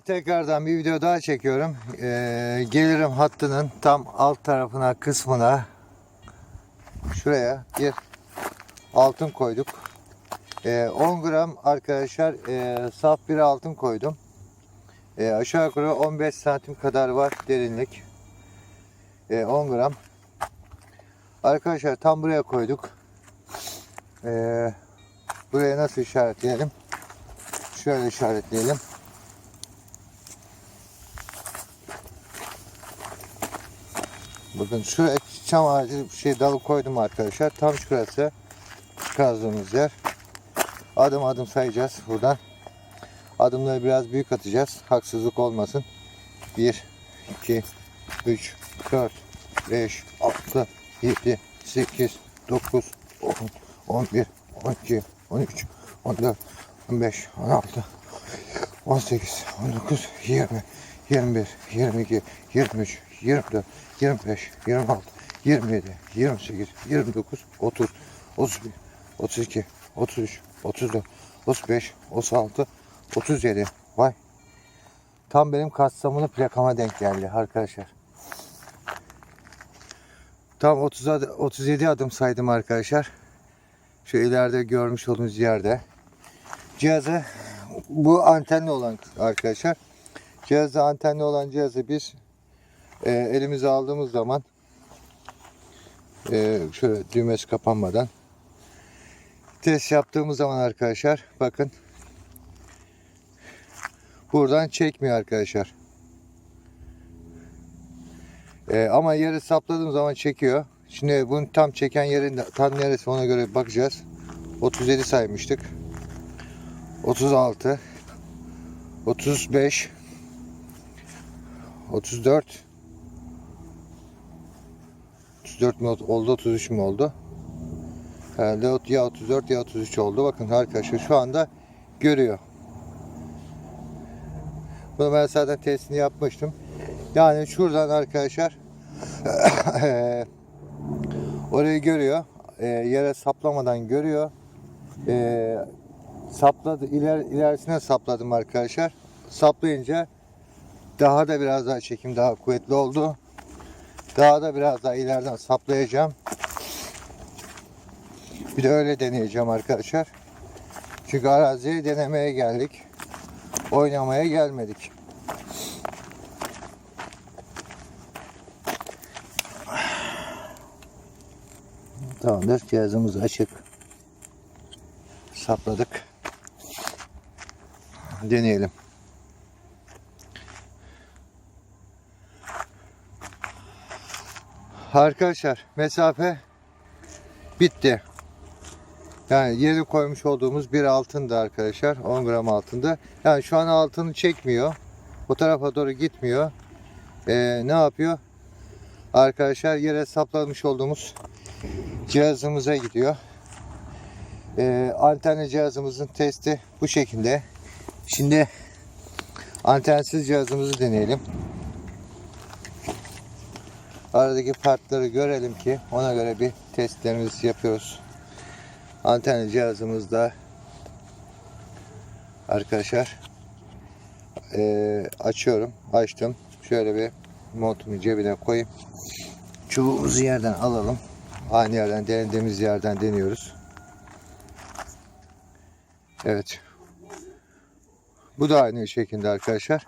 Tekrardan bir video daha çekiyorum. Ee, gelirim hattının tam alt tarafına kısmına şuraya bir altın koyduk. Ee, 10 gram arkadaşlar e, saf bir altın koydum. Ee, aşağı yukarı 15 santim kadar var derinlik. Ee, 10 gram. Arkadaşlar tam buraya koyduk. Ee, buraya nasıl işaretleyelim? Şöyle işaretleyelim. Bakın şuraya çam ağacı şey dalı koydum arkadaşlar. Tam şurası kazdığımız yer. Adım adım sayacağız buradan. Adımları biraz büyük atacağız. Haksızlık olmasın. 1, 2, 3, 4, 5, 6, 7, 8, 9, 10, 11, 12, 13, 14, 15, 16, 18, 19, 20, 21, 22, 23, 24, 25, 26, 27, 28, 29, 30, 31, 32, 33, 34, 35, 36, 37. Vay. Tam benim Kastamonu'lu plakama denk geldi arkadaşlar. Tam 30 ad- 37 adım saydım arkadaşlar. Şu ileride görmüş olduğunuz yerde. Cihazı bu antenli olan arkadaşlar. Cihazda antenli olan cihazı biz e, elimize aldığımız zaman e, şöyle düğmesi kapanmadan test yaptığımız zaman arkadaşlar bakın buradan çekmiyor arkadaşlar. E, ama yeri sapladığım zaman çekiyor. Şimdi bunu tam çeken yerin tam neresi ona göre bakacağız. 37 saymıştık. 36 35 34 34 mi oldu 33 mü oldu? Herhalde ya 34 ya 33 oldu. Bakın arkadaşlar şu anda görüyor. Bunu ben zaten testini yapmıştım. Yani şuradan arkadaşlar orayı görüyor. Ee, yere saplamadan görüyor. Ee, sapladı iler, ilerisine sapladım arkadaşlar. Saplayınca daha da biraz daha çekim daha kuvvetli oldu. Daha da biraz daha ileriden saplayacağım. Bir de öyle deneyeceğim arkadaşlar. Çünkü araziyi denemeye geldik. Oynamaya gelmedik. Tamamdır. Cihazımız açık. Sapladık. Deneyelim. Arkadaşlar mesafe bitti. Yani yeni koymuş olduğumuz bir altında arkadaşlar. 10 gram altında. Yani şu an altını çekmiyor. O tarafa doğru gitmiyor. Ee, ne yapıyor? Arkadaşlar yere saplamış olduğumuz cihazımıza gidiyor. Ee, antenli cihazımızın testi bu şekilde. Şimdi antensiz cihazımızı deneyelim. Aradaki farkları görelim ki ona göre bir testlerimizi yapıyoruz. Antenli cihazımızda arkadaşlar eee, açıyorum. Açtım. Şöyle bir montumu cebine koyayım. Çubuğumuzu yerden alalım. Aynı yerden denediğimiz yerden deniyoruz. Evet. Bu da aynı şekilde arkadaşlar.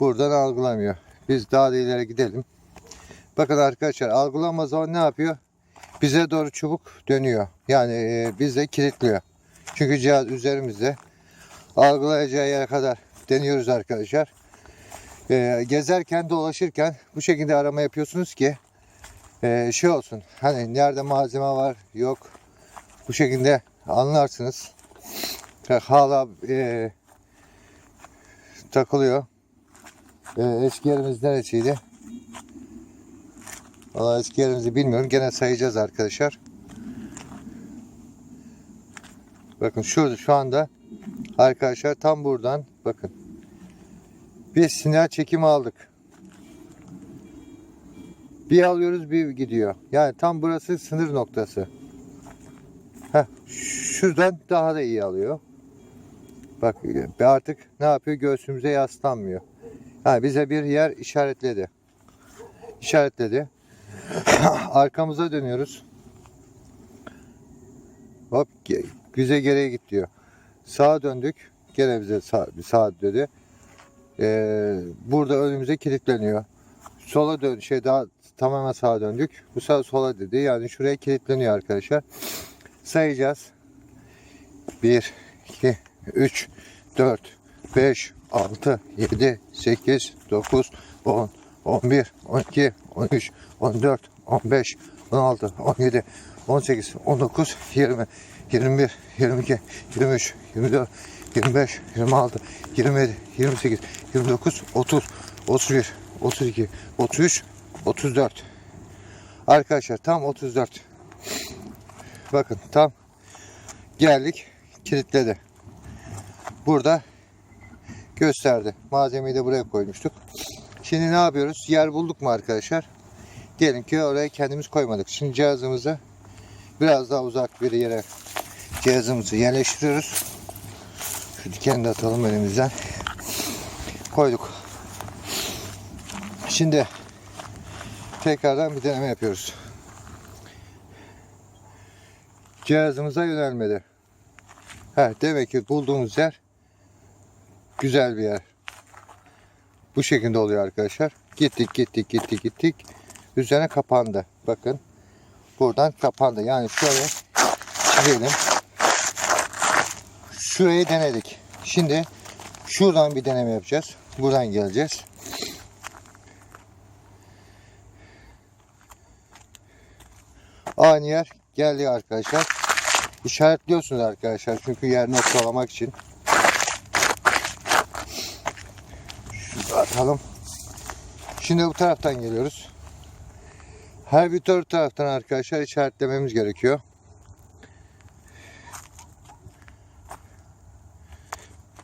Buradan algılamıyor. Biz daha da ileri gidelim. Bakın arkadaşlar algılama zaman ne yapıyor? Bize doğru çubuk dönüyor. Yani e, bize kilitliyor. Çünkü cihaz üzerimizde. Algılayacağı yere kadar deniyoruz arkadaşlar. E, gezerken dolaşırken bu şekilde arama yapıyorsunuz ki e, şey olsun. Hani nerede malzeme var yok. Bu şekilde anlarsınız. Hala e, takılıyor. E, eski yerimiz neresiydi? Valla eski yerimizi bilmiyorum. Gene sayacağız arkadaşlar. Bakın şurada şu anda arkadaşlar tam buradan bakın. Bir sinyal çekimi aldık. Bir alıyoruz bir gidiyor. Yani tam burası sınır noktası. Heh, şuradan daha da iyi alıyor. Bak e, artık ne yapıyor? Göğsümüze yaslanmıyor. Ha, bize bir yer işaretledi. İşaretledi. Arkamıza dönüyoruz. Hop güze geriye git diyor. Sağa döndük. Gene bize sağ, sağa dedi. Ee, burada önümüze kilitleniyor. Sola dön şey daha tamamen sağa döndük. Bu sefer sola dedi. Yani şuraya kilitleniyor arkadaşlar. Sayacağız. 1 2 3 4 5 6 7 8 9 10 11 12 13 14 15 16 17 18 19 20 21 22 23 24 25 26 27 28 29 30 31 32 33 34 Arkadaşlar tam 34 Bakın tam geldik kilitledi. Burada gösterdi. Malzemeyi de buraya koymuştuk. Şimdi ne yapıyoruz? Yer bulduk mu arkadaşlar? Diyelim ki oraya kendimiz koymadık. Şimdi cihazımızı biraz daha uzak bir yere cihazımızı yerleştiriyoruz. Şu dikeni de atalım elimizden. Koyduk. Şimdi tekrardan bir deneme yapıyoruz. Cihazımıza yönelmedi. Ha, demek ki bulduğumuz yer güzel bir yer. Bu şekilde oluyor arkadaşlar. Gittik gittik gittik gittik. Üzerine kapandı. Bakın. Buradan kapandı. Yani şöyle çizelim. Şurayı denedik. Şimdi şuradan bir deneme yapacağız. Buradan geleceğiz. Aynı yer geldi arkadaşlar. İşaretliyorsunuz arkadaşlar çünkü yer noktalamak için. Şunu atalım. Şimdi bu taraftan geliyoruz. Her bir dört taraftan arkadaşlar işaretlememiz gerekiyor.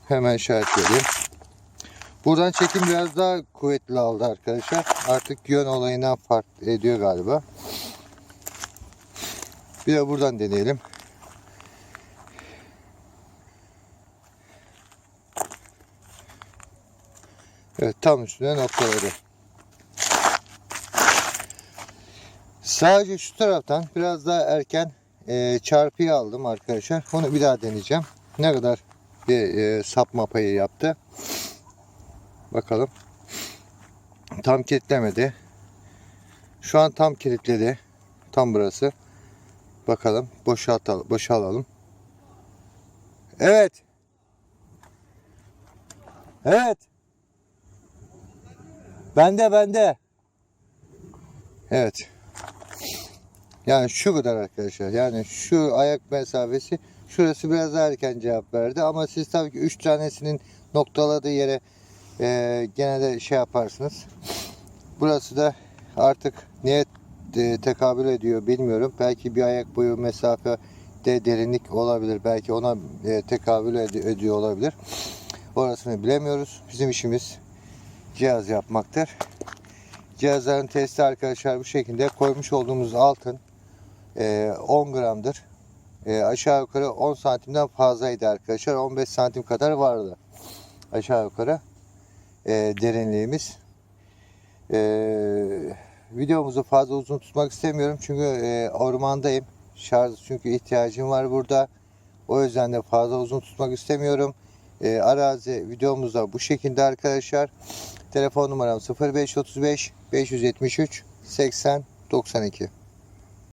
Hemen işaretleyelim. Buradan çekim biraz daha kuvvetli aldı arkadaşlar. Artık yön olayından fark ediyor galiba. Bir de buradan deneyelim. Evet tam üstüne noktaladı. Sadece şu taraftan biraz daha erken e, çarpıyı aldım arkadaşlar. Onu bir daha deneyeceğim. Ne kadar bir e, sapma payı yaptı. Bakalım. Tam kilitlemedi. Şu an tam kilitledi. Tam burası. Bakalım boşaltalım, boşalalım. Evet. Evet. Bende bende. Evet. Yani şu kadar arkadaşlar. Yani şu ayak mesafesi şurası biraz daha erken cevap verdi ama siz tabii ki 3 tanesinin noktaladığı yere e, gene de şey yaparsınız. Burası da artık neye e, tekabül ediyor bilmiyorum. Belki bir ayak boyu mesafe de derinlik olabilir. Belki ona e, tekabül ed- ediyor olabilir. Orasını bilemiyoruz. Bizim işimiz cihaz yapmaktır. Cihazların testi arkadaşlar bu şekilde koymuş olduğumuz altın e, 10 gramdır. E, aşağı yukarı 10 santimden fazlaydı arkadaşlar. 15 santim kadar vardı. Aşağı yukarı e, derinliğimiz. E, videomuzu fazla uzun tutmak istemiyorum. Çünkü e, ormandayım. Şarj çünkü ihtiyacım var burada. O yüzden de fazla uzun tutmak istemiyorum. E, arazi videomuzda bu şekilde arkadaşlar. Telefon numaram 0535 573 80 92.